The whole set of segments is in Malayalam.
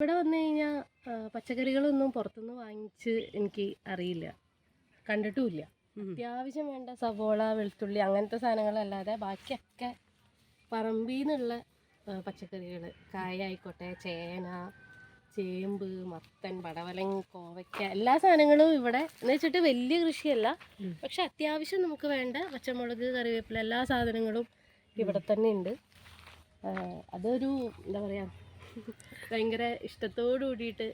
ഇവിടെ വന്നു കഴിഞ്ഞാൽ പച്ചക്കറികളൊന്നും പുറത്തുനിന്ന് വാങ്ങിച്ച് എനിക്ക് അറിയില്ല. കണ്ടിട്ടുമില്ല. അത്യാവശ്യം വേണ്ട സവോള വെളുത്തുള്ളി അങ്ങനത്തെ സാധനങ്ങളല്ലാതെ ബാക്കിയൊക്കെ പറമ്പിൽ നിന്നുള്ള പച്ചക്കറികൾ കായ ആയിക്കോട്ടെ ചേന ചേമ്പ് മത്തൻ പടവലം കോവയ്ക്ക എല്ലാ സാധനങ്ങളും ഇവിടെ. എന്ന് വെച്ചിട്ട് വലിയ കൃഷിയല്ല. പക്ഷെ അത്യാവശ്യം നമുക്ക് വേണ്ട പച്ചമുളക് കറിവേപ്പില എല്ലാ സാധനങ്ങളും ഇവിടെ തന്നെ ഉണ്ട്. അതൊരു എന്താ പറയുക ഭയങ്കര ഇഷ്ടത്തോടു കൂടിയിട്ട്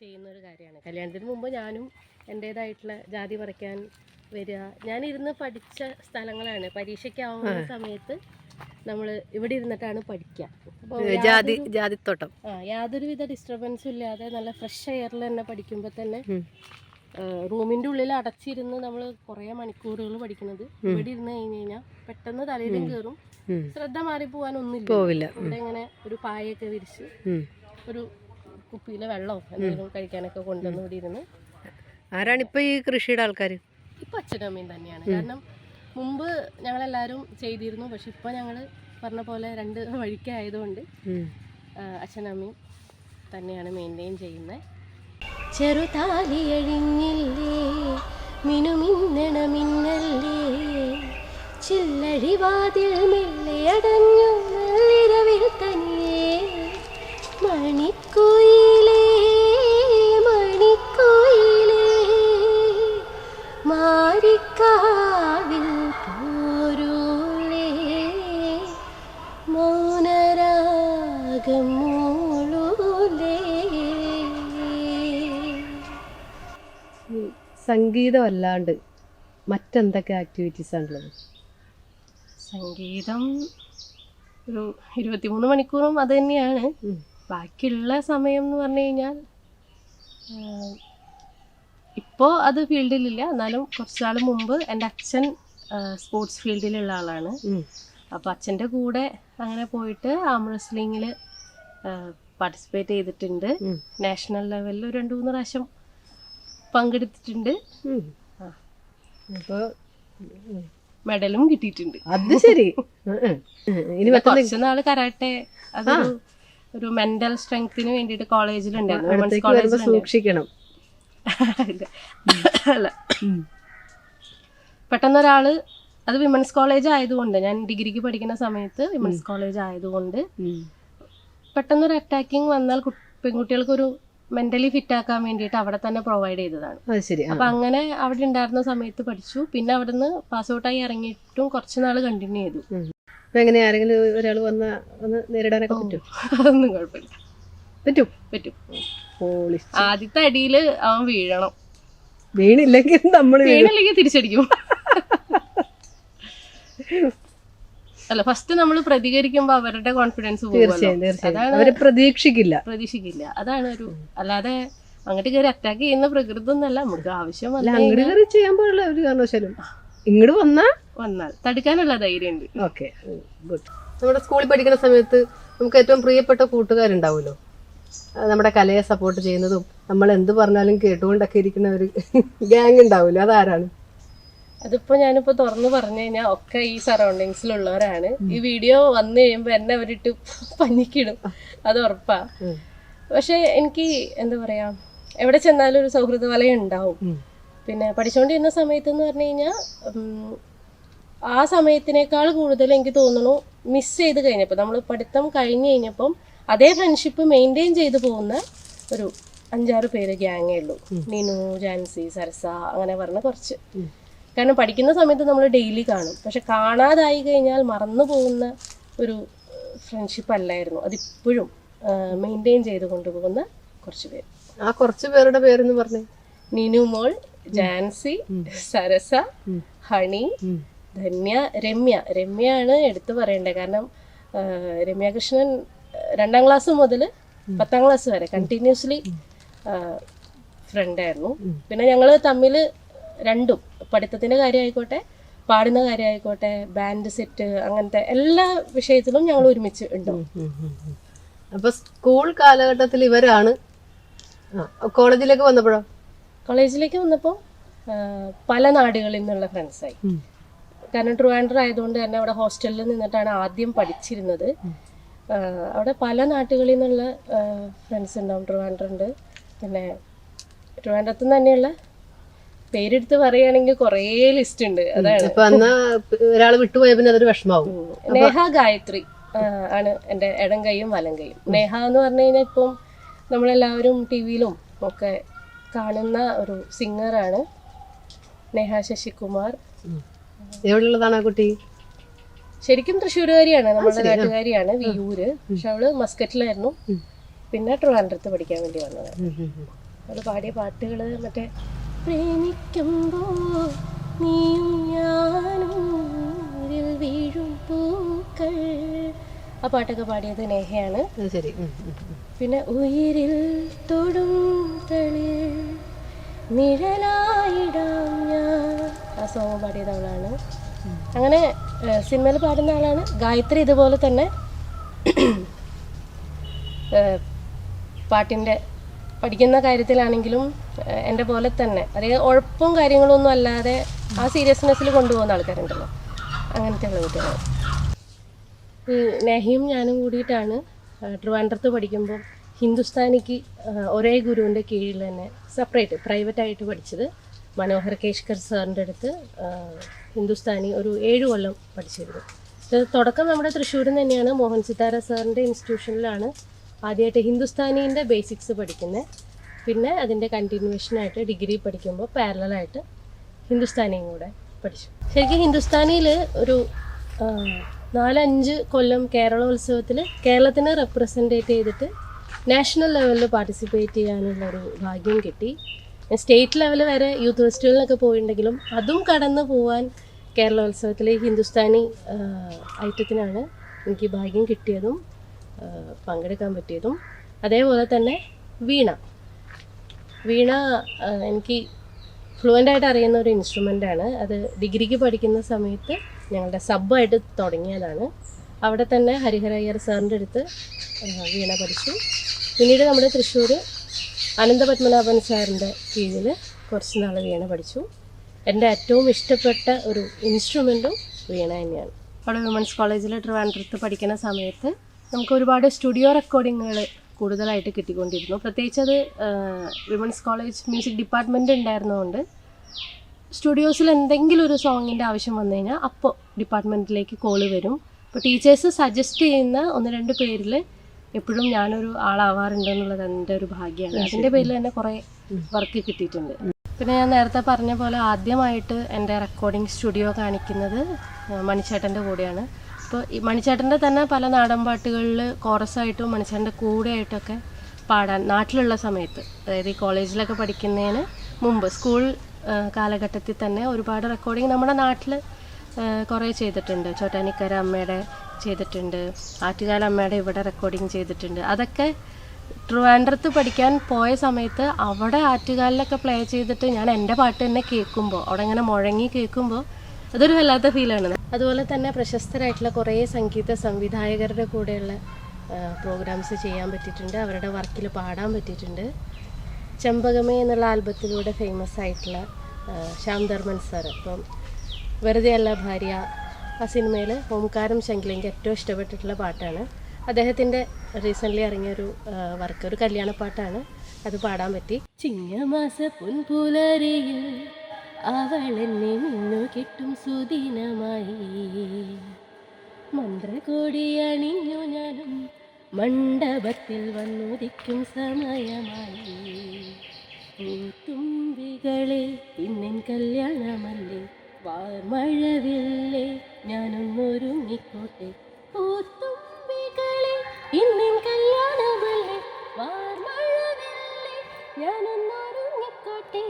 ചെയ്യുന്ന ഒരു കാര്യമാണ്. കല്യാണത്തിന് മുമ്പ് ഞാനും എന്റേതായിട്ടുള്ള ജാതി പറിക്കാൻ വരിക. ഞാനിരുന്ന് പഠിച്ച സ്ഥലങ്ങളാണ്. പരീക്ഷയ്ക്കാവുന്ന സമയത്ത് നമ്മൾ ഇവിടെ ഇരുന്നിട്ടാണ് പഠിക്കുക. ജാതി ജാതിത്തോട്ടം. ആ യാതൊരുവിധ ഡിസ്റ്റർബൻസും ഇല്ലാതെ നല്ല ഫ്രഷ് എയറിൽ തന്നെ പഠിക്കുമ്പോൾ തന്നെ റൂമിന്റെ റൂമിന്റെ ഉള്ളിൽ അടച്ചിരുന്ന് നമ്മൾ കുറേ മണിക്കൂറുകൾ പഠിക്കുന്നത്. ഇവിടെ ഇരുന്ന് കഴിഞ്ഞ് കഴിഞ്ഞാൽ പെട്ടെന്ന് തലയിലും കയറും. ശ്രദ്ധ മാറി പോകാനൊന്നുമില്ല പോവില്ല ഇവിടെ ഇങ്ങനെ ഒരു പായൊക്കെ വിരിച്ച് ഒരു കുപ്പിയിലെ വെള്ളമോ എന്തെങ്കിലും കഴിക്കാനൊക്കെ കൊണ്ടുവന്ന് ഇവിടെ ഇരുന്ന് ഇപ്പൊ ഈ കൃഷിയുടെ ആൾക്കാർ ഇപ്പൊ അച്ഛനും അമ്മയും തന്നെയാണ്. കാരണം മുമ്പ് ഞങ്ങളെല്ലാവരും ചെയ്തിരുന്നു. പക്ഷെ ഇപ്പൊ ഞങ്ങൾ പറഞ്ഞ പോലെ രണ്ട് വഴിക്കായതുകൊണ്ട് അച്ഛനമ്മയും തന്നെയാണ് മെയിന്റെയിൻ ചെയ്യുന്നത് ചെറുതാലിയഴിഞ്ഞില്ലേ മിനുമിന്നണ മിന്നല്ലേ ചില്ലഴിവാതിൽ മെല്ലെ അടഞ്ഞു നല്ലിരവിൽ തനിയേ. മണിക്കുയിലേ മണിക്കുയിലേ മാരിക്കാവിൽ പോരൂലേ മൗനരാഗം മൂളൂലേ. സംഗീതം അല്ലാണ്ട് മറ്റെന്തൊക്കെ ആക്ടിവിറ്റീസ് ആണുള്ളത്? സംഗീതം ഒരു ഇരുപത്തിമൂന്ന് മണിക്കൂറും അത് തന്നെയാണ്. ബാക്കിയുള്ള സമയം എന്ന് പറഞ്ഞു കഴിഞ്ഞാൽ ഇപ്പോൾ അത് ഫീൽഡിലില്ല. എന്നാലും കുറച്ച് നാൾ മുമ്പ് എന്റെ അച്ഛൻ സ്പോർട്സ് ഫീൽഡിലുള്ള ആളാണ്. അപ്പോൾ അച്ഛന്റെ കൂടെ അങ്ങനെ പോയിട്ട് ആം റെസ്ലിങ്ങിൽ പാർട്ടിസിപ്പേറ്റ് ചെയ്തിട്ടുണ്ട്. നാഷണൽ ലെവലിൽ ഒരു രണ്ട് മൂന്ന് പ്രാവശ്യം പങ്കെടുത്തിട്ടുണ്ട്. ഉം. മെഡലും കിട്ടിയിട്ടുണ്ട്. അത് ശരി. ഇനി കുറച്ച് നാൾ കരാട്ടെ അതൊരു ഒരു മെന്റൽ സ്ട്രെങ്ത്തിന് വേണ്ടിയിട്ട് കോളേജിലുണ്ടായിരുന്നു. കോളേജിൽ സൂക്ഷിക്കണം. അല്ല. പെട്ടെന്ന് ഒരാൾ അത് വിമൻസ് കോളേജ് ആയതുകൊണ്ട് ഞാൻ ഡിഗ്രിക്ക് പഠിക്കുന്ന സമയത്ത് വിമൻസ് കോളേജ് ആയതുകൊണ്ട് പെട്ടെന്നൊരു അറ്റാക്കിങ് വന്നാൽ പെൺകുട്ടികൾക്കൊരു മെന്റലി ഫിറ്റ് ആക്കാൻ വേണ്ടിയിട്ട് അവിടെ തന്നെ പ്രൊവൈഡ് ചെയ്തതാണ്. അപ്പൊ അങ്ങനെ അവിടെ ഉണ്ടായിരുന്ന സമയത്ത് പഠിച്ചു. പിന്നെ അവിടുന്ന് പാസ് ഔട്ടായി ഇറങ്ങിയിട്ടും കുറച്ച് നാൾ കണ്ടിന്യൂ ചെയ്തു. എങ്ങനെ ആരെങ്കിലും ഒരാൾ വന്ന ഒന്ന് നേരിടാനൊക്കെ പറ്റും അതൊന്നും കുഴപ്പമില്ല. പറ്റും? പറ്റും. ആദ്യത്തെ അടിയിൽ അവൻ വീഴണം. വീണില്ലെങ്കിൽ നമ്മൾ വീണില്ലെങ്കിൽ തിരിച്ചടിക്കും. അല്ല ഫസ്റ്റ് നമ്മൾ പ്രതികരിക്കുമ്പോ അവരുടെ കോൺഫിഡൻസ് തീർച്ചയായും തീർച്ചയായും. അതാണ് പ്രതീക്ഷിക്കില്ല. പ്രതീക്ഷിക്കില്ല. അതാണ് ഒരു അല്ലാതെ അങ്ങോട്ട് കയറി അറ്റാക്ക് ചെയ്യുന്ന പ്രകൃതി ഒന്നല്ല നമുക്ക് ആവശ്യം അങ്ങോട്ട് കയറി ചെയ്യാൻ പാടില്ല ഒരു കാരണവശാലും ഇങ്ങോട്ട് വന്നാ വന്നാൽ തടുക്കാനുള്ള ധൈര്യം ഉണ്ട് ഓക്കെ ഗുഡ്. നമ്മുടെ സ്കൂളിൽ പഠിക്കുന്ന സമയത്ത് നമുക്ക് ഏറ്റവും പ്രിയപ്പെട്ട കൂട്ടുകാരുണ്ടാവുമല്ലോ. നമ്മുടെ കലയെ സപ്പോർട്ട് ചെയ്യുന്നതും നമ്മൾ എന്ത് പറഞ്ഞാലും കേട്ടുകൊണ്ടൊക്കെ ഇരിക്കുന്ന ഒരു ഗ്യാങ് ഉണ്ടാവുമല്ലോ. അതാരാണ്? അതിപ്പോ ഞാനിപ്പോ തുറന്നു പറഞ്ഞു കഴിഞ്ഞാൽ ഒക്കെ ഈ സറൗണ്ടിങ്സിലുള്ളവരാണ് ഈ വീഡിയോ വന്നു കഴിയുമ്പോ എന്നെ അവരിട്ട് പഞ്ഞിക്കിടും അത് ഉറപ്പാ. പക്ഷെ എനിക്ക് എന്താ പറയാ എവിടെ ചെന്നാലും ഒരു സൗഹൃദ വലയം ഉണ്ടാവും പിന്നെ പഠിച്ചുകൊണ്ടിരുന്ന സമയത്ത് എന്ന് പറഞ്ഞു കഴിഞ്ഞാൽ ആ സമയത്തിനേക്കാൾ കൂടുതൽ എനിക്ക് തോന്നുന്നു മിസ് ചെയ്ത് കഴിഞ്ഞപ്പോൾ നമ്മൾ പഠിത്തം കഴിഞ്ഞു കഴിഞ്ഞപ്പം അതേ ഫ്രണ്ട്ഷിപ്പ് മെയിന്റെയിൻ ചെയ്തു പോകുന്ന ഒരു അഞ്ചാറ് പേര് ഗ്യാങ്ങേ ഉള്ളൂ. നിനു ജാൻസി സരസ അങ്ങനെ പറഞ്ഞ കുറച്ച്. കാരണം പഠിക്കുന്ന സമയത്ത് നമ്മൾ ഡെയിലി കാണും. പക്ഷെ കാണാതായി കഴിഞ്ഞാൽ മറന്നു പോകുന്ന ഒരു ഫ്രണ്ട്ഷിപ്പ് അല്ലായിരുന്നു. അതിപ്പോഴും മെയിന്റെയിൻ ചെയ്ത് കൊണ്ടുപോകുന്ന കുറച്ച് പേര്. ആ കുറച്ച് പേരുടെ പേരെന്ന് പറഞ്ഞു? നിനു മോൾ ജാൻസി സരസ. ഹണി. ധന്യ രമ്യ. രമ്യയാണ് എടുത്തു പറയേണ്ടത്. കാരണം രമ്യ കൃഷ്ണൻ രണ്ടാം ക്ലാസ് മുതൽ പത്താം ക്ലാസ് വരെ കണ്ടിന്യൂസ്ലി ഫ്രണ്ടായിരുന്നു. പിന്നെ ഞങ്ങൾ തമ്മിൽ രണ്ടും. പഠിത്തത്തിന്റെ കാര്യമായിക്കോട്ടെ പാടുന്ന കാര്യമായിക്കോട്ടെ ബാൻഡ് സെറ്റ് അങ്ങനത്തെ എല്ലാ വിഷയത്തിലും ഞങ്ങൾ ഒരുമിച്ച് ഉണ്ട്. അപ്പൊ സ്കൂൾ കാലഘട്ടത്തിൽ ഇവരാണ് കോളേജിലേക്ക് വന്നപ്പോഴോ? കോളേജിലേക്ക് വന്നപ്പോൾ പല നാടുകളിൽ നിന്നുള്ള ഫ്രണ്ട്സായി കാരണം ട്രിവാൻഡ്രം ആയതുകൊണ്ട് തന്നെ അവിടെ ഹോസ്റ്റലിൽ നിന്നിട്ടാണ് ആദ്യം പഠിച്ചിരുന്നത്. അവിടെ പല നാട്ടുകളിൽ നിന്നുള്ള ഫ്രണ്ട്സ് ഉണ്ടാവും. ട്രിവാൻഡ്രം ഉണ്ട് പിന്നെ ട്രിവാൻഡ്രത്ത് തന്നെയുള്ള പേരെടുത്ത് പറയുകയാണെങ്കിൽ കുറേ ലിസ്റ്റ് ഉണ്ട്. അതാണ്. അപ്പൊ ഒരാൾ വിട്ടുപോയ പിന്നെ അതൊരു വിഷമാവും. നേഹ ഗായത്രി ആണ് എന്റെ ഇടം കൈയും വലം കൈയും. നേഹ എന്ന് പറഞ്ഞു കഴിഞ്ഞാൽ ഇപ്പം നമ്മളെല്ലാവരും ടി വിയിലും ഒക്കെ കാണുന്ന ഒരു സിംഗറാണ് നേഹ ശശികുമാർ. എവിടെയുള്ളതാണ് ആ കുട്ടി? ശരിക്കും തൃശ്ശൂരുകാരിയാണ് നമ്മുടെ നാട്ടുകാരിയാണ് വിയൂര്. പക്ഷെ അവൾ മസ്കറ്റിലായിരുന്നു. പിന്നെ ട്രിവാൻഡ്രത്ത് പഠിക്കാൻ വേണ്ടി വന്നത്. അവൾ പാടിയ പാട്ടുകൾ മറ്റേ പ്രേമിക്കുമ്പോ നീയും ഞാനും ഇതിൽ വീഴും പൂക്കൾ. ആ പാട്ടൊക്കെ പാടിയത് നേഹയാണ്. ശരി. പിന്നെ ഉയിരിൽ തൊടും തളിൽ നിഴലായിടാം ഞാൻ. ആ സോങ് പാടിയത് അവളാണ്. അങ്ങനെ സിനിമയിൽ പാടുന്ന ആളാണ്. ഗായത്രി ഇതുപോലെ തന്നെ പാട്ടിന്റെ പഠിക്കുന്ന കാര്യത്തിലാണെങ്കിലും എന്റെ പോലെ തന്നെ. അതായത് ഉഴപ്പും കാര്യങ്ങളൊന്നും അല്ലാതെ ആ സീരിയസ്നെസ്സിൽ കൊണ്ടുപോകുന്ന ആൾക്കാരുണ്ടല്ലോ. അങ്ങനത്തെ ഉള്ള കുട്ടികളാണ് ഈ നെഹിയും ഞാനും കൂടിയിട്ടാണ് ട്രിവാൻഡ്രത്ത് പഠിക്കുമ്പോൾ ഹിന്ദുസ്ഥാനിക്ക് ഒരേ ഗുരുവിന്റെ കീഴിൽ തന്നെ സെപ്പറേറ്റ് പ്രൈവറ്റായിട്ട് പഠിച്ചത് മനോഹർ കേഷ്കർ സാറിന്റെ അടുത്ത് ഹിന്ദുസ്ഥാനി ഒരു ഏഴ് കൊല്ലം പഠിച്ചിരുന്നു. തുടക്കം നമ്മുടെ തൃശ്ശൂരിൽ തന്നെയാണ്. മോഹൻ സിതാര സാറിന്റെ ഇൻസ്റ്റിറ്റ്യൂഷനിലാണ് ആദ്യമായിട്ട് ഹിന്ദുസ്ഥാനീന്റെ ബേസിക്സ് പഠിക്കുന്നത് പിന്നെ അതിന്റെ കണ്ടിന്യൂഷനായിട്ട് ഡിഗ്രി പഠിക്കുമ്പോൾ പാരലായിട്ട് ഹിന്ദുസ്ഥാനിയും കൂടെ പഠിച്ചു. ശരിക്കും ഹിന്ദുസ്ഥാനിയിൽ ഒരു നാലഞ്ച് കൊല്ലം കേരളോത്സവത്തിൽ കേരളത്തിനെ റെപ്രസെന്റേറ്റ് ചെയ്തിട്ട് നാഷണൽ ലെവലിൽ പാർട്ടിസിപ്പേറ്റ് ചെയ്യാനുള്ള ഒരു ഭാഗ്യം കിട്ടി. സ്റ്റേറ്റ് ലെവൽ വരെ യൂത്ത് ഫെസ്റ്റിവലിനൊക്കെ പോയിട്ടുണ്ടെങ്കിലും അതും കടന്നു പോവാൻ കേരളോത്സവത്തിലെ ഹിന്ദുസ്ഥാനി ഐറ്റത്തിനാണ് എനിക്ക് ഭാഗ്യം കിട്ടിയതും. പങ്കെടുക്കാൻ പറ്റിയതും അതേപോലെ തന്നെ വീണ. വീണ എനിക്ക് ഫ്ലുവന്റ് ആയിട്ട് അറിയുന്ന ഒരു ഇൻസ്ട്രുമെന്റ് ആണ്. അത് ഡിഗ്രിക്ക് പഠിക്കുന്ന സമയത്ത് ഞങ്ങളുടെ സബ്ബായിട്ട് തുടങ്ങിയതാണ്. അവിടെ തന്നെ ഹരിഹര അയ്യർ സാറിന്റെ അടുത്ത് വീണ പഠിച്ചു. പിന്നീട് നമ്മുടെ തൃശ്ശൂർ അനന്തപത്മനാഭൻ സാറിന്റെ കീഴിൽ കുറച്ച് നാൾ വീണ പഠിച്ചു. എന്റെ ഏറ്റവും ഇഷ്ടപ്പെട്ട ഒരു ഇൻസ്ട്രുമെന്റും വീണ തന്നെയാണ്. അവിടെ വിമൻസ് കോളേജിൽ ട്രിവാൻഡ്രത്ത് പഠിക്കുന്ന സമയത്ത് നമുക്ക് ഒരുപാട് സ്റ്റുഡിയോ റെക്കോർഡിങ്ങുകൾ കൂടുതലായിട്ട് കിട്ടിക്കൊണ്ടിരുന്നു. പ്രത്യേകിച്ച് അത് വിമൻസ് കോളേജ് മ്യൂസിക് ഡിപ്പാർട്ട്മെന്റ് ഉണ്ടായിരുന്നതുകൊണ്ട് സ്റ്റുഡിയോസിൽ എന്തെങ്കിലും ഒരു സോങ്ങിന്റെ ആവശ്യം വന്നു കഴിഞ്ഞാൽ അപ്പോൾ ഡിപ്പാർട്ട്മെന്റിലേക്ക് കോൾ വരും. അപ്പോൾ ടീച്ചേഴ്സ് സജസ്റ്റ് ചെയ്യുന്ന ഒന്ന് രണ്ട് പേരിൽ എപ്പോഴും ഞാനൊരു ആളാവാറുണ്ടെന്നുള്ളത് എന്റെ ഒരു ഭാഗ്യമാണ്. അതിന്റെ പേരിൽ തന്നെ കുറേ വർക്ക് കിട്ടിയിട്ടുണ്ട്. പിന്നെ ഞാൻ നേരത്തെ പറഞ്ഞ പോലെ ആദ്യമായിട്ട് എന്റെ റെക്കോർഡിംഗ് സ്റ്റുഡിയോ കാണിക്കുന്നത് മണിച്ചേട്ടന്റെ കൂടെയാണ്. അപ്പോൾ ഈ മണിച്ചേട്ടന്റെ തന്നെ പല നാടൻ പാട്ടുകളിൽ കോറസായിട്ടും മണിച്ചേട്ടന്റെ കൂടെയായിട്ടൊക്കെ പാടാൻ നാട്ടിലുള്ള സമയത്ത്. അതായത് ഈ കോളേജിലൊക്കെ പഠിക്കുന്നതിന് മുമ്പ് സ്കൂൾ കാലഘട്ടത്തിൽ തന്നെ ഒരുപാട് റെക്കോർഡിങ് നമ്മുടെ നാട്ടിൽ കുറേ ചെയ്തിട്ടുണ്ട്. ചോറ്റാനിക്കര അമ്മയുടെ ചെയ്തിട്ടുണ്ട്. ആറ്റുകാല അമ്മയുടെ ഇവിടെ റെക്കോർഡിങ് ചെയ്തിട്ടുണ്ട്. അതൊക്കെ ട്രിവാൻഡ്രത്ത് പഠിക്കാൻ പോയ സമയത്ത് അവിടെ ആറ്റുകാലിലൊക്കെ പ്ലേ ചെയ്തിട്ട് ഞാൻ എന്റെ പാട്ട് തന്നെ കേൾക്കുമ്പോൾ അവിടെ ഇങ്ങനെ മുഴങ്ങി കേൾക്കുമ്പോൾ അതൊരു വല്ലാത്ത ഫീലാണ് അതുപോലെ തന്നെ പ്രശസ്തരായിട്ടുള്ള കുറേ സംഗീത സംവിധായകരുടെ കൂടെയുള്ള പ്രോഗ്രാംസ് ചെയ്യാൻ പറ്റിയിട്ടുണ്ട്. അവരുടെ വർക്കിൽ പാടാൻ പറ്റിയിട്ടുണ്ട്. ചെമ്പകമേ എന്നുള്ള ആൽബത്തിലൂടെ ഫേമസ് ആയിട്ടുള്ള ശ്യാം ധർമ്മൻ സാർ അപ്പം വെറുതെ അല്ല ഭാര്യ ആ സിനിമയിൽ ഓംകാരം ശങ്കില എനിക്ക് ഏറ്റവും ഇഷ്ടപ്പെട്ടിട്ടുള്ള പാട്ടാണ്. അദ്ദേഹത്തിന്റെ റീസെന്റ്ലി ഇറങ്ങിയൊരു വർക്ക് ഒരു കല്യാണ പാട്ടാണ് അത് പാടാൻ പറ്റി. ചിങ്ങമാസ പുൻപുലരിയിൽ അവളെന്നെ മിന്നു കിട്ടും സുദിനമായി. മന്ത്രകോടി അണിഞ്ഞു ഞാനും മണ്ഡപത്തിൽ വന്നുദിക്കും സമയമായി. പൂത്തുമ്പികളെ ഇന്നൻ കല്യാണമല്ലേ വാർമഴവില്ലേ ഞാനൊന്നൊരുങ്ങിക്കോട്ടെ. പൂത്തുമ്പികളെ ഇന്നൻ കല്യാണമല്ലേ വാർമഴവില്ലേ ഞാനൊന്നൊരുങ്ങിക്കോട്ടെ.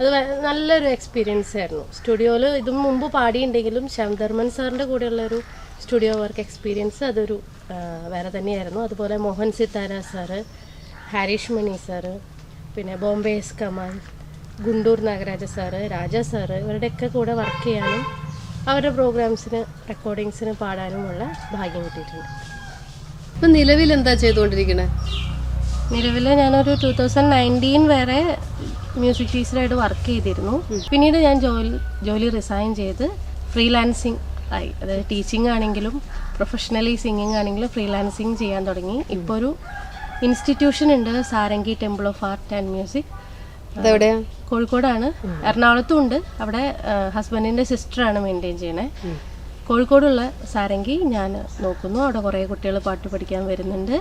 അത് നല്ലൊരു എക്സ്പീരിയൻസ് ആയിരുന്നു. സ്റ്റുഡിയോയിൽ ഇതും മുമ്പ് പാടിയിട്ടുണ്ടെങ്കിലും ശ്യാംധർമ്മൻ സാറിന്റെ കൂടെയുള്ള ഒരു സ്റ്റുഡിയോ വർക്ക് എക്സ്പീരിയൻസ് അതൊരു വേറെ തന്നെയായിരുന്നു. അതുപോലെ മോഹൻ സിത്താര സാറ് ഹാരിഷ് മണി സാറ് പിന്നെ Bombay S Kamal Guntur Nagaraja sir Raja sir ഇവരുടെയൊക്കെ കൂടെ വർക്ക് ചെയ്യാനും അവരുടെ പ്രോഗ്രാംസിന് റെക്കോർഡിങ്സിന് പാടാനുമുള്ള ഭാഗ്യം കിട്ടിയിട്ടുണ്ട്. ഇപ്പം നിലവിൽ എന്താ ചെയ്തുകൊണ്ടിരിക്കുന്നത് നിലവിൽ ഞാനൊരു ടൂ തൗസൻഡ് നയന്റീൻ വരെ മ്യൂസിക് ടീച്ചറായിട്ട് വർക്ക് ചെയ്തിരുന്നു. പിന്നീട് ഞാൻ ജോലി ജോലി റിസൈൻ ചെയ്ത് ഫ്രീലാൻസിങ് ആയി. അതായത് ടീച്ചിങ് ആണെങ്കിലും പ്രൊഫഷണലി സിംഗിങ് ആണെങ്കിലും ഫ്രീലാൻസിങ് ചെയ്യാൻ തുടങ്ങി. ഇപ്പോൾ ഒരു ഇൻസ്റ്റിറ്റ്യൂഷൻ ഉണ്ട് Sarangi temple of art and music കോഴിക്കോടാണ്. എറണാകുളത്തും ഉണ്ട്. അവിടെ ഹസ്ബൻഡിന്റെ സിസ്റ്ററാണ് മെയിന്റെയിൻ ചെയ്യണേ കോഴിക്കോടുള്ള സാരംഗി ഞാൻ നോക്കുന്നു. അവിടെ കുറേ കുട്ടികൾ പാട്ട് പഠിക്കാൻ വരുന്നുണ്ട്.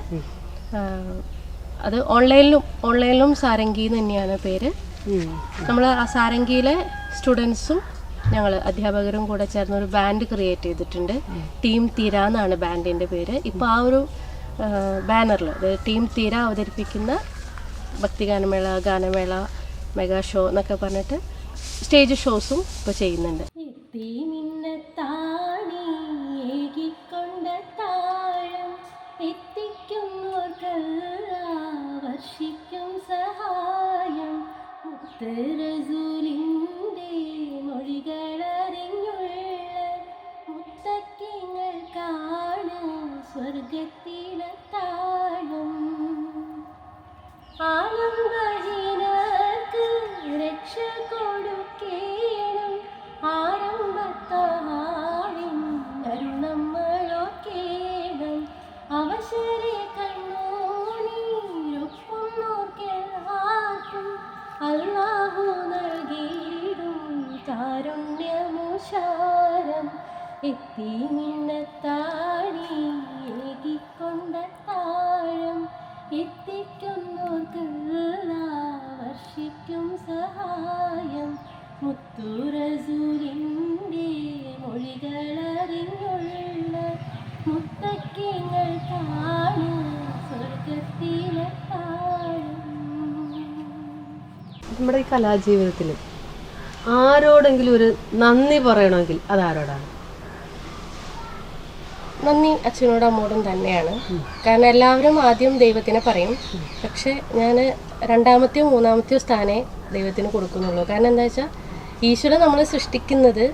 അത് ഓൺലൈനിലും ഓൺലൈനിലും സാരംഗി എന്ന് തന്നെയാണ് പേര്. നമ്മൾ ആ സാരംഗിയിലെ സ്റ്റുഡൻസും ഞങ്ങൾ അധ്യാപകരും കൂടെ ചേർന്ന് ഒരു ബാൻഡ് ക്രിയേറ്റ് ചെയ്തിട്ടുണ്ട്. ടീം തീര എന്നാണ് ബാൻഡിന്റെ പേര്. ഇപ്പോൾ ആ ഒരു ബാനറിൽ അതായത് ടീം തീര അവതരിപ്പിക്കുന്ന ഭക്തിഗാനമേള ഗാനമേള മെഗാ ഷോ എന്നൊക്കെ പറഞ്ഞിട്ട് സ്റ്റേജ് ഷോസും ഇപ്പോൾ ചെയ്യുന്നുണ്ട്. മുത്തറസൂലിന്റെ അല്ലാഹു നൽകിയിടും കാരുണ്യമുഷാരം എത്തി നിന്നത്താണി ഏകിക്കൊണ്ട താഴം എത്തിക്കുന്നോർക്ക് വർഷിക്കും സഹായം മുത്തുറസൂരിന്റെ മൊഴികളറിഞ്ഞുള്ള മുത്തക്കിങ്ങൾ കാണും നമ്മുടെ ഈ കലാജീവിതത്തിൽ ആരോടെങ്കിലും ഒരു നന്ദി പറയണമെങ്കിൽ അത് ആരോടാണ് നന്ദി അച്ഛനോടും അമ്മോടും തന്നെയാണ്. കാരണം എല്ലാവരും ആദ്യം ദൈവത്തിനെ പറയും. പക്ഷെ ഞാൻ രണ്ടാമത്തെയോ മൂന്നാമത്തെയോ സ്ഥാനേ ദൈവത്തിന് കൊടുക്കുന്നുള്ളൂ. കാരണം എന്താ വെച്ചാൽ ഈശ്വരൻ നമ്മളെ സൃഷ്ടിക്കുന്നത്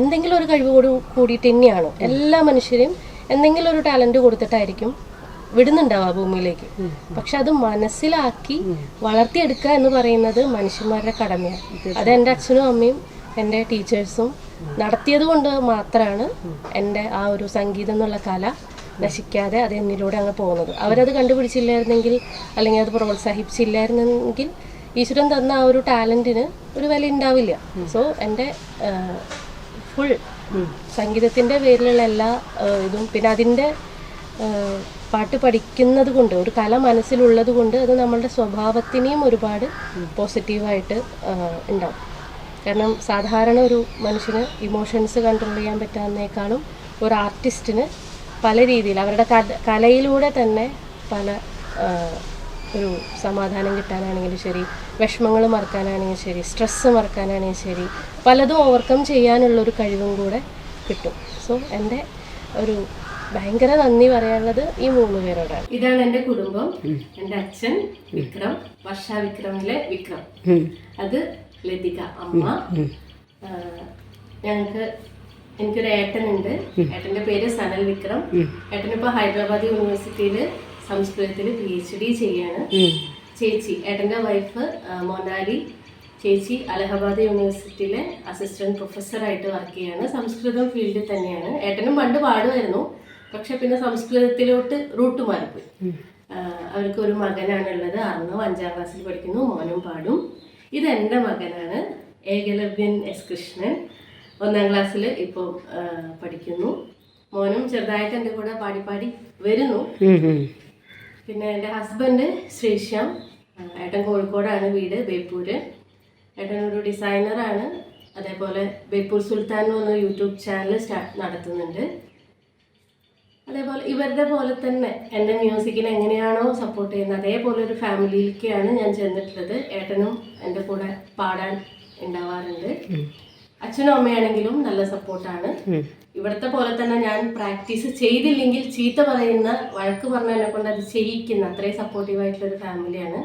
എന്തെങ്കിലും ഒരു കഴിവ് കൂടി കൂടിയിട്ട് തന്നെയാണ്. എല്ലാ മനുഷ്യരെയും എന്തെങ്കിലും ഒരു ടാലന്റ് കൊടുത്തിട്ടായിരിക്കും വിടുന്നുണ്ടാവുക ഭൂമിയിലേക്ക്. പക്ഷെ അത് മനസ്സിലാക്കി വളർത്തിയെടുക്കുക എന്ന് പറയുന്നത് മനുഷ്യന്മാരുടെ കടമയാണ്. അത് എന്റെ അച്ഛനും അമ്മയും എന്റെ ടീച്ചേഴ്സും നടത്തിയത് കൊണ്ട് മാത്രമാണ് എന്റെ ആ ഒരു സംഗീതം എന്നുള്ള കല നശിക്കാതെ അത് എന്നിലൂടെ അങ്ങ് പോകുന്നത്. അവരത് കണ്ടുപിടിച്ചില്ലായിരുന്നെങ്കിൽ അല്ലെങ്കിൽ അത് പ്രോത്സാഹിപ്പിച്ചില്ലായിരുന്നെങ്കിൽ ഈശ്വരൻ തന്ന ആ ഒരു ടാലന്റിന് ഒരു വില ഉണ്ടാവില്ല. സോ എന്റെ ഫുൾ സംഗീതത്തിന്റെ പേരിലുള്ള എല്ലാ ഇതും പിന്നെ അതിന്റെ ആ, പാട്ട് പഠിക്കുന്നത് കൊണ്ട് ഒരു കല മനസ്സിലുള്ളത് കൊണ്ട് അത് നമ്മളുടെ സ്വഭാവത്തിനെയും ഒരുപാട് പോസിറ്റീവായിട്ട് ഉണ്ടാവും. കാരണം സാധാരണ ഒരു മനുഷ്യന് ഇമോഷൻസ് കൺട്രോൾ ചെയ്യാൻ പറ്റാവുന്നേക്കാളും ഒരു ആർട്ടിസ്റ്റിന് പല രീതിയിൽ അവരുടെ കലയിലൂടെ തന്നെ പല ഒരു സമാധാനം കിട്ടാനാണെങ്കിലും ശരി വിഷമങ്ങൾ മറക്കാനാണെങ്കിലും ശരി സ്ട്രെസ്സ് മറക്കാനാണെങ്കിലും ശരി പലതും ഓവർകം ചെയ്യാനുള്ളൊരു കഴിവും കൂടെ കിട്ടും. സോ എന്റെ ഒരു ഭയങ്കര നന്ദി പറയാനുള്ളത് ഈ മൂന്ന് പേരോടാണ്. ഇതാണ് എന്റെ കുടുംബം എന്റെ അച്ഛൻ വിക്രം വർഷ വിക്രമിലെ വിക്രം. അത് ലതിക അമ്മ. ഞങ്ങക്ക് ഞങ്ങൾക്ക് എനിക്കൊരു ഏട്ടനുണ്ട്. ഏട്ടന്റെ പേര് സനൽ വിക്രം. ഏട്ടൻ ഇപ്പൊ ഹൈദരാബാദ് യൂണിവേഴ്സിറ്റിയിൽ സംസ്കൃതത്തിൽ പി എച്ച് ഡി ചെയ്യാണ് ചേച്ചി ഏട്ടന്റെ വൈഫ് മൊനാലി. ചേച്ചി അലഹബാദ് യൂണിവേഴ്സിറ്റിയിലെ അസിസ്റ്റന്റ് പ്രൊഫസറായിട്ട് വർക്ക് ചെയ്യാണ്. സംസ്കൃതം ഫീൽഡിൽ തന്നെയാണ്. ഏട്ടനും പണ്ട് പാടുമായിരുന്നു. പക്ഷെ പിന്നെ സംസ്കൃതത്തിലോട്ട് റൂട്ട് മാറിപ്പോയി. അവർക്ക് ഒരു മകനാണുള്ളത്. അറുന്നോ അഞ്ചാം ക്ലാസ്സിൽ പഠിക്കുന്നു. മോനും പാടും. ഇത് എന്റെ മകനാണ്. ഏകലവ്യൻ എസ് കൃഷ്ണൻ. ഒന്നാം ക്ലാസ്സിൽ ഇപ്പോൾ പഠിക്കുന്നു. മോനും ചെറുതായിട്ട് എന്റെ കൂടെ പാടി പാടി വരുന്നു. പിന്നെ എന്റെ ഹസ്ബൻഡ് ശ്രീശ്യാം. ഏട്ടൻ കോഴിക്കോടാണ് വീട് ബേപ്പൂർ ഏട്ടൻ ഒരു ഡിസൈനറാണ്. അതേപോലെ ബേപ്പൂർ സുൽത്താൻ എന്ന് പറഞ്ഞ യൂട്യൂബ് ചാനൽ സ്റ്റാർട്ട് നടത്തുന്നുണ്ട്. അതേപോലെ ഇവരുടെ പോലെ തന്നെ എന്റെ മ്യൂസിക്കിനെ എങ്ങനെയാണോ സപ്പോർട്ട് ചെയ്യുന്നത് അതേപോലെ ഒരു ഫാമിലിയിലേക്കാണ് ഞാൻ ചെന്നിട്ടുള്ളത്. ഏട്ടനും എന്റെ കൂടെ പാടാൻ ഉണ്ടാവാറുണ്ട്. അച്ഛനും അമ്മയാണെങ്കിലും നല്ല സപ്പോർട്ടാണ് ഇവിടുത്തെ പോലെ തന്നെ ഞാൻ പ്രാക്ടീസ് ചെയ്തില്ലെങ്കിൽ ചീത്ത പറയുന്ന വഴക്ക് പറഞ്ഞതിനെ കൊണ്ട് അത് ചെയ്യിക്കുന്ന അത്രയും സപ്പോർട്ടീവ് ആയിട്ടുള്ള ഒരു ഫാമിലിയാണ്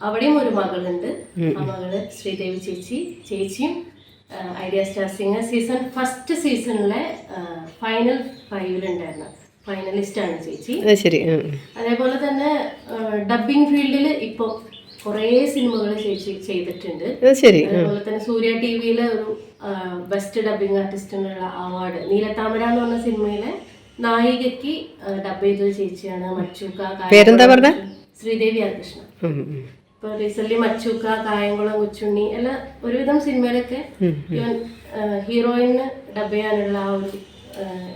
അവിടെയും ഒരു മകളുണ്ട്. ആ മകൾ ശ്രീദേവി ചേച്ചി. ചേച്ചിയും Idea star singer season first സീസണിലെ ഫൈനൽ ഫൈവിലുണ്ടായിരുന്നു ഫൈനലിസ്റ്റ് ആണ് ചേച്ചി. ശരി അതേപോലെ തന്നെ ഡബിങ് ഫീൽഡിൽ ഇപ്പോൾ കുറേ സിനിമകൾ ചേച്ചി ചെയ്തിട്ടുണ്ട്. ശരി അതേപോലെ തന്നെ സൂര്യ ടി വിയിലെ ഒരു ബെസ്റ്റ് ഡബിങ് ആർട്ടിസ്റ്റിനുള്ള അവാർഡ് നീലത്താമര എന്ന് പറഞ്ഞ സിനിമയിലെ നായികയ്ക്ക് ഡബ് ചെയ്ത ചേച്ചിയാണ് മച്ചൂക്ക ശ്രീദേവി ആകൃഷ്ണൻ. ഉം, ഉം. ഇപ്പൊ റീസെന്റ് മച്ചൂക്ക കായംകുളം കൊച്ചുണ്ണി എല്ലാം ഒരുവിധം സിനിമയിലൊക്കെ ഇവൻ ഹീറോയിന് ഡബ് ചെയ്യാനുള്ള ആ ഒരു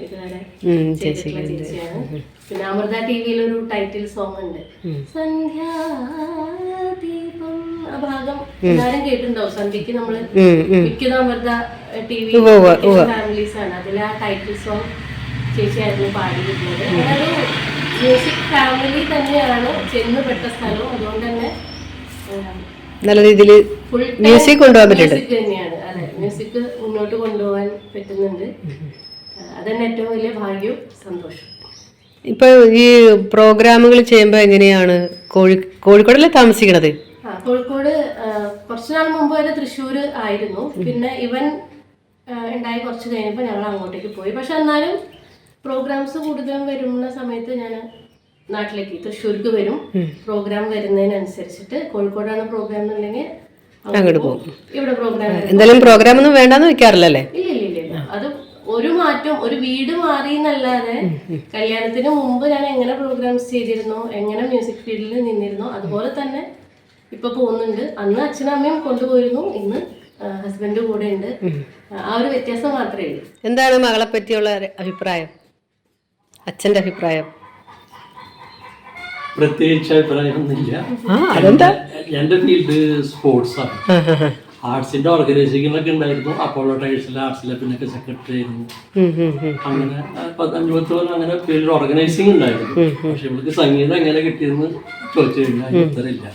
ഇതുവരെ ചെയ്തിട്ടുള്ള ചേച്ചിയാണ്. പിന്നെ അമൃത ടി വിയിൽ ഒരു ടൈറ്റിൽ സോങ് ഉണ്ട്. സന്ധ്യാദീപം ആ ഭാഗം എല്ലാരും കേട്ടിട്ടുണ്ടാവും. സന്ധ്യക്ക് നമ്മൾ. മിക്കത് അമൃത ടി വി ഫാമിലീസ് ആണ്. അതിൽ ആ ടൈറ്റിൽ സോങ് ചേച്ചിയായിരുന്നു പാടിയിട്ടുള്ളത് അതൊരു മ്യൂസിക് ഫാമിലി തന്നെയാണ്. ചെന്ന് പെട്ട സ്ഥലവും. അതുകൊണ്ട് തന്നെ നല്ല രീതിയിൽ മ്യൂസിക് കൊണ്ടുപോകാൻ പറ്റുന്നുണ്ട് തന്നെയാണ്. അതെ മ്യൂസിക് മുന്നോട്ട് കൊണ്ടുപോകാൻ പറ്റുന്നുണ്ട്. അതന്നെ ഏറ്റവും വലിയ ഭാഗ്യവും സന്തോഷം ഇപ്പൊ ഈ പ്രോഗ്രാമുകൾ ചെയ്യുമ്പോൾ എങ്ങനെയാണ്? കോഴി കോഴിക്കോടല്ലേ താമസിക്കണത്? കോഴിക്കോട് കുറച്ചുനാൾ കുറച്ച് നാൾ മുമ്പ് വരെ തൃശ്ശൂർ ആയിരുന്നു. പിന്നെ ഇവൻ ഉണ്ടായി കുറച്ച് കഴിഞ്ഞപ്പോൾ ഞങ്ങൾ അങ്ങോട്ടേക്ക് പോയി. പക്ഷെ എന്നാലും പ്രോഗ്രാംസ് കൂടുതലും വരുന്ന സമയത്ത് ഞാൻ നാട്ടിലേക്ക്. തൃശ്ശൂർക്ക് വരും. പ്രോഗ്രാം വരുന്നതിനനുസരിച്ചിട്ട് കോഴിക്കോടാണ് പ്രോഗ്രാം എന്നുണ്ടെങ്കിൽ അങ്ങോട്ട് പോകും. ഇവിടെ പ്രോഗ്രാം എന്തായാലും പ്രോഗ്രാം ഒന്നും വേണ്ടെന്ന് വെക്കാറില്ലല്ലേ? ഇല്ല ഇല്ല ഇല്ല അത് ഒരു മാറ്റം ഒരു വീട് മാറി എന്നല്ലാതെ കല്യാണത്തിന് മുമ്പ് ഞാൻ എങ്ങനെ പ്രോഗ്രാംസ് ചെയ്തിരുന്നു എങ്ങനെ മ്യൂസിക് ഫീൽഡിൽ നിന്നിരുന്നു അതുപോലെ തന്നെ ഇപ്പൊ പോകുന്നുണ്ട്. അന്ന് അച്ഛനും അമ്മയും കൊണ്ടുപോയിരുന്നു. ഇന്ന് ഹസ്ബൻഡ് കൂടെ ഉണ്ട്. ആ ഒരു വ്യത്യാസം മാത്രമേ ഉള്ളൂ. എന്താണ് മകളെ പറ്റിയുള്ള അഭിപ്രായം? അച്ഛന്റെ അഭിപ്രായം. പ്രത്യേകിച്ച് അഭിപ്രായമൊന്നുമില്ല. അതെന്താ? എന്റെ ഫീൽഡ് സ്പോർട്സ് ആണ്. ആർട്സിന്റെ ഓർഗനൈസിംഗ് ഉണ്ടായിരുന്നു. അപ്പോളോ ടൈൽസിലെ ആർട്സിലെ പിന്നൊക്കെ സെക്രട്ടറി ആയിരുന്നു. അങ്ങനെ പത്തഞ്ചു പത്ത് കൊല്ലം അങ്ങനെ ഫീൽഡ് ഓർഗനൈസിങ് ഉണ്ടായിരുന്നു. പക്ഷെ ഇവൾക്ക് സംഗീതം എങ്ങനെ കിട്ടിയെന്ന് ചോദിച്ചു കഴിഞ്ഞാൽ ഉത്തരമില്ല.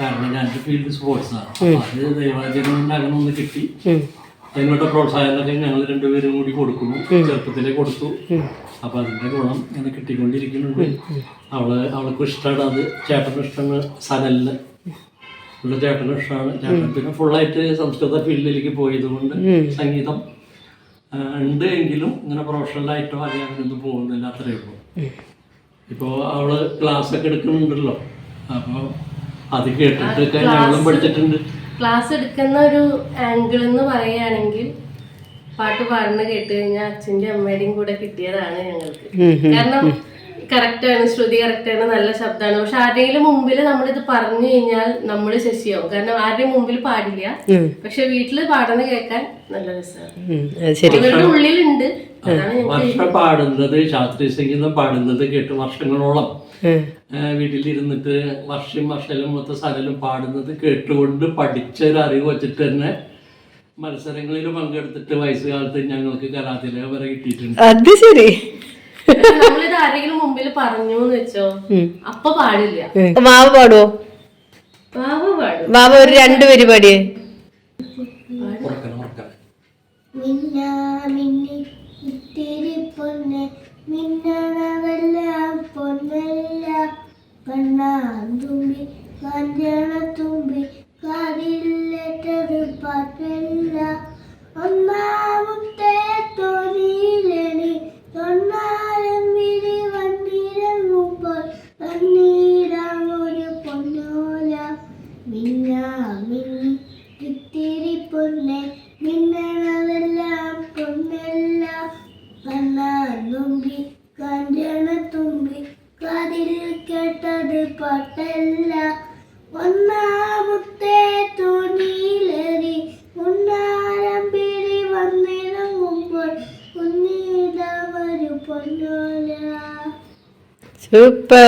കാരണം ഞാൻ എന്റെ ഫീൽഡ് സ്പോർട്സ് ആണ്. അത് ദൈവാചരണം കൊണ്ട് അങ്ങനെ ഒന്ന് കിട്ടി. അതിനോട്ട് അതിനുള്ള പ്രോത്സാഹനമൊക്കെ ഞങ്ങൾ രണ്ടുപേരും കൂടി കൊടുക്കുന്നു. ചെറുപ്പത്തിലേ കൊടുത്തു. അപ്പൊ അതിന്റെ ഗുണം ഇങ്ങനെ കിട്ടിക്കൊണ്ടിരിക്കുന്നുണ്ട്. അവൾ അവൾക്ക് ഇഷ്ടമാണ് അത്. ചേട്ടന് ഇഷ്ടമാണ് സനലിന്. ഉള്ള ചേട്ടന് ഇഷ്ടമാണ്. ചേട്ടൻ പിന്നെ ഫുള്ളായിട്ട് സംസ്കൃത ഫീൽഡിലേക്ക് പോയത് കൊണ്ട് സംഗീതം ഉണ്ട് എങ്കിലും ഇങ്ങനെ പ്രൊഫഷണലായിട്ടോ അല്ലെങ്കിൽ അങ്ങനെയൊന്നും പോകുന്നില്ല അത്രയേ ഉള്ളൂ. ഇപ്പോൾ അവൾ ക്ലാസ് ഒക്കെ എടുക്കുന്നുണ്ടല്ലോ. അപ്പോൾ അത് കേട്ടിട്ട് ഞങ്ങളും പഠിച്ചിട്ടുണ്ട്. ക്ലാസ് എടുക്കുന്ന ഒരു ആംഗിൾ എന്ന് പറയുകയാണെങ്കിൽ പാട്ട് പാടുന്ന കേട്ട് കഴിഞ്ഞാൽ അച്ഛന്റെ അമ്മയുടെയും കൂടെ കിട്ടിയതാണ് ഞങ്ങൾക്ക്. കാരണം കറക്റ്റാണ് ശ്രുതി കറക്റ്റാണ് നല്ല ശബ്ദമാണ്. പക്ഷെ ആരുടെയെങ്കിലും മുമ്പിൽ നമ്മളിത് പറഞ്ഞു കഴിഞ്ഞാൽ നമ്മൾ ശശിയാവും. കാരണം ആരുടെയും മുമ്പിൽ പാടില്ല. പക്ഷെ വീട്ടിൽ പാടുന്ന കേൾക്കാൻ നല്ല രസമാണ് ഉള്ളിലുണ്ട്. വർഷം പാടുന്നത് ശാസ്ത്രീയ സംഗീതം പാടുന്നത് കേട്ട് വർഷങ്ങളോളം. വീട്ടിലിരുന്നിട്ട് വർഷം വർഷലും മൊത്തം സ്ഥലം പാടുന്നത് കേട്ടുകൊണ്ട് പഠിച്ച ഒരു അറിവ് വെച്ചിട്ട് തന്നെ മത്സരങ്ങളിൽ പങ്കെടുത്തിട്ട് വയസ്സുകാലത്ത് ഞങ്ങൾക്ക് കലാതിലക വരെ കിട്ടിയിട്ടുണ്ട്. അത് ശരി. നമ്മളിത് ആരെങ്കിലും മുമ്പിൽ പറഞ്ഞു എന്ന് വെച്ചോ അപ്പൊ പാടില്ല. മാവ് പാടുവോ? പാവ പാടും. മാവ് ഒരു രണ്ട് പരിപാടി ഉറക്കണം ഉറക്കണം. പൊന്നല്ല. കണ്ണാന്തുമ്പി കാഞ്ചണ തുമ്പി. കാതില്ലേറ്റത് പാട്ടല്ല. ഒന്നാമത്തെ തോന്നിയിലണി തൊണ്ണാരം Super!